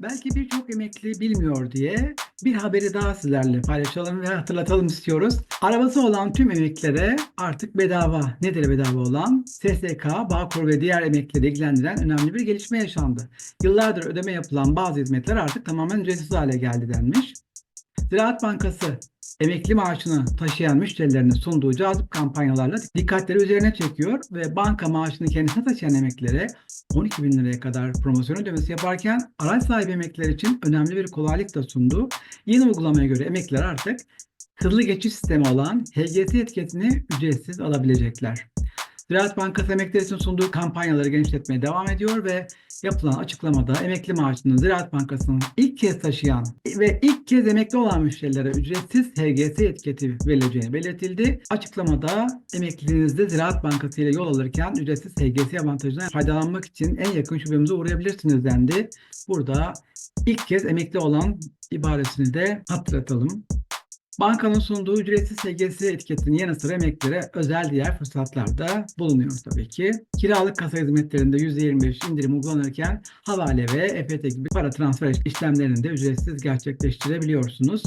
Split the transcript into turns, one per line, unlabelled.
Belki birçok emekli bilmiyor diye bir haberi daha sizlerle paylaşalım ve hatırlatalım istiyoruz. Arabası olan tüm emeklilere artık bedava. Nedir bedava olan? SSK, Bağkur ve diğer emeklileri ilgilendiren önemli bir gelişme yaşandı. Yıllardır ödeme yapılan bazı hizmetler artık tamamen ücretsiz hale geldi denmiş. Ziraat Bankası emekli maaşını taşıyan müşterilerine sunduğu cazip kampanyalarla dikkatleri üzerine çekiyor ve banka maaşını kendisine taşıyan emeklilere 12 bin liraya kadar promosyon ödemesi yaparken araç sahibi emekliler için önemli bir kolaylık da sundu. Yeni uygulamaya göre emekliler artık hızlı geçiş sistemi olan HGS etiketini ücretsiz alabilecekler. Ziraat Bankası emekliler için sunduğu kampanyaları genişletmeye devam ediyor ve yapılan açıklamada emekli maaşını Ziraat Bankası'nın ilk kez taşıyan ve ilk kez emekli olan müşterilere ücretsiz HGS etiketi verileceğini belirtildi. Açıklamada emekliliğinizde Ziraat Bankası ile yol alırken ücretsiz HGS avantajından faydalanmak için en yakın şubemize uğrayabilirsiniz dendi. Burada ilk kez emekli olan ibaresini de hatırlatalım. Bankanın sunduğu ücretsiz HGS etiketinin yanı sıra emeklilere özel diğer fırsatlar da bulunuyor tabii ki. Kiralık kasa hizmetlerinde %25 indirim uygulanırken havale ve EFT gibi para transfer işlemlerini de ücretsiz gerçekleştirebiliyorsunuz.